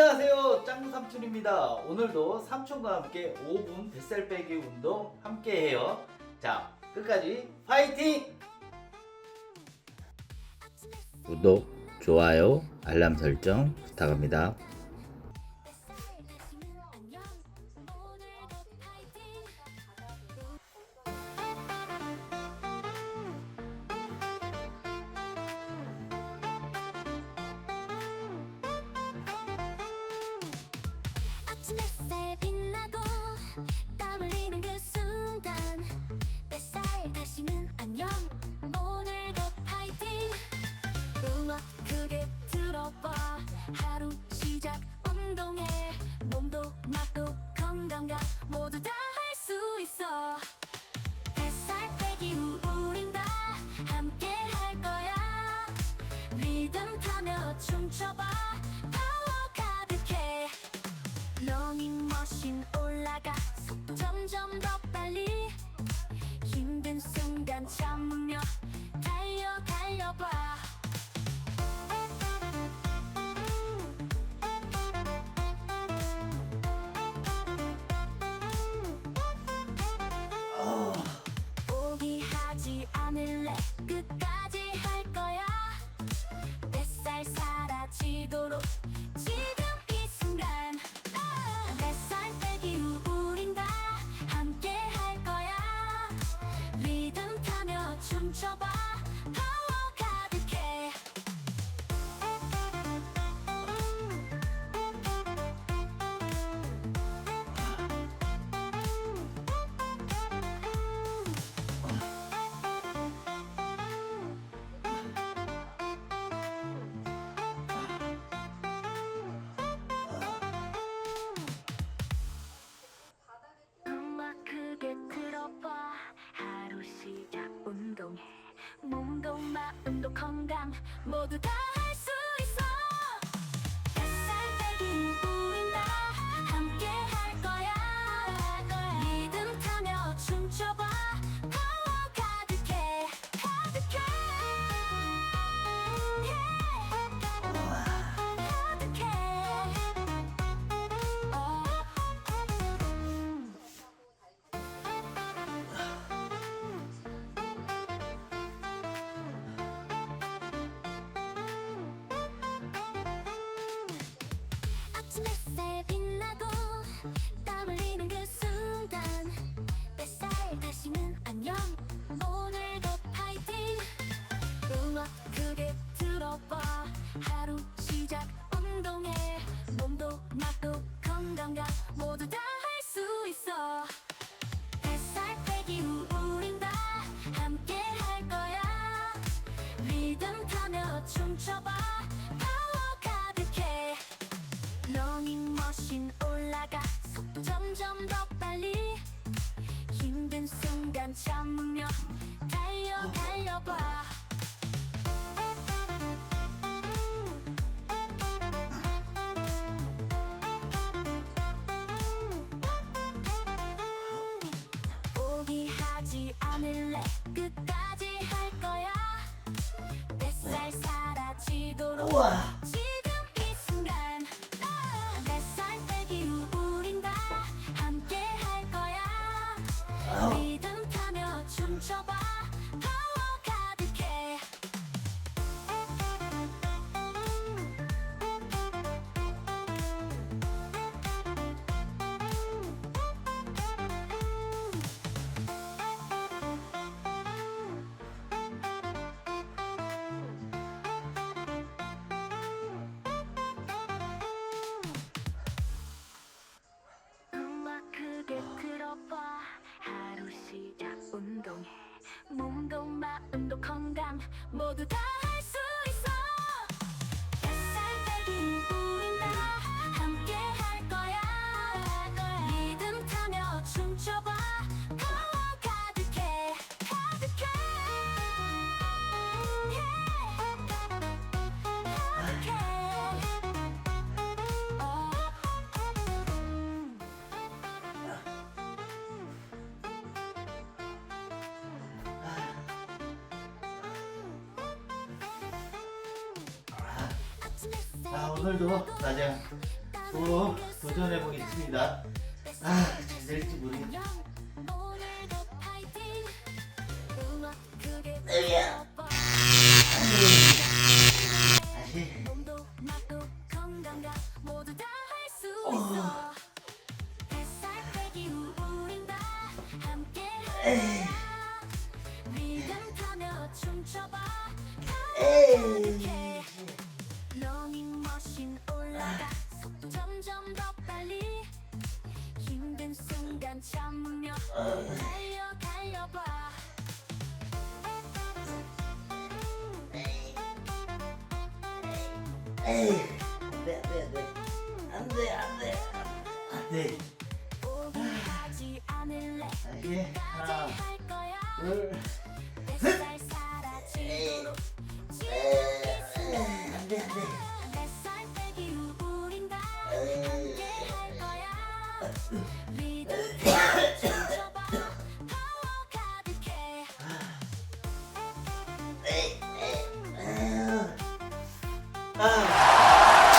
안녕하세요. 짱삼촌입니다. 오늘도 삼촌과 함께 5분 뱃살 빼기 운동 함께 해요. 자 끝까지 파이팅! 구독 좋아요 알람 설정 부탁합니다. Christmas. 러닝머신 올라가. 점점 더 빨리. 힘든 순간 참으며 が 꺼내 춤춰봐. 파워 가득해. 러닝머신 올라가. 속도 점점 더 빨리. 힘든 순간 참으며 What. 아, 오늘도 낮에 또 도전해보겠습니다. 아, 잘 될지 모르겠네. 으야! 다시. 에이. 에이. 순간 참으며 달려 달려봐. 안돼 안돼 안돼 안돼 안돼. 안돼. 포기하지 않을래. 끝까지 할 거야. 둘,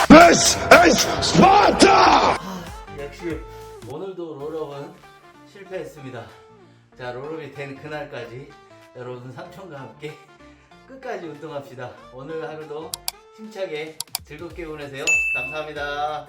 This is Sparta! 역시 오늘도 롤업은 실패했습니다. 자 롤업이 된 그날까지 여러분 삼촌과 함께 끝까지 운동합시다. 오늘 하루도 힘차게 즐겁게 보내세요. 감사합니다.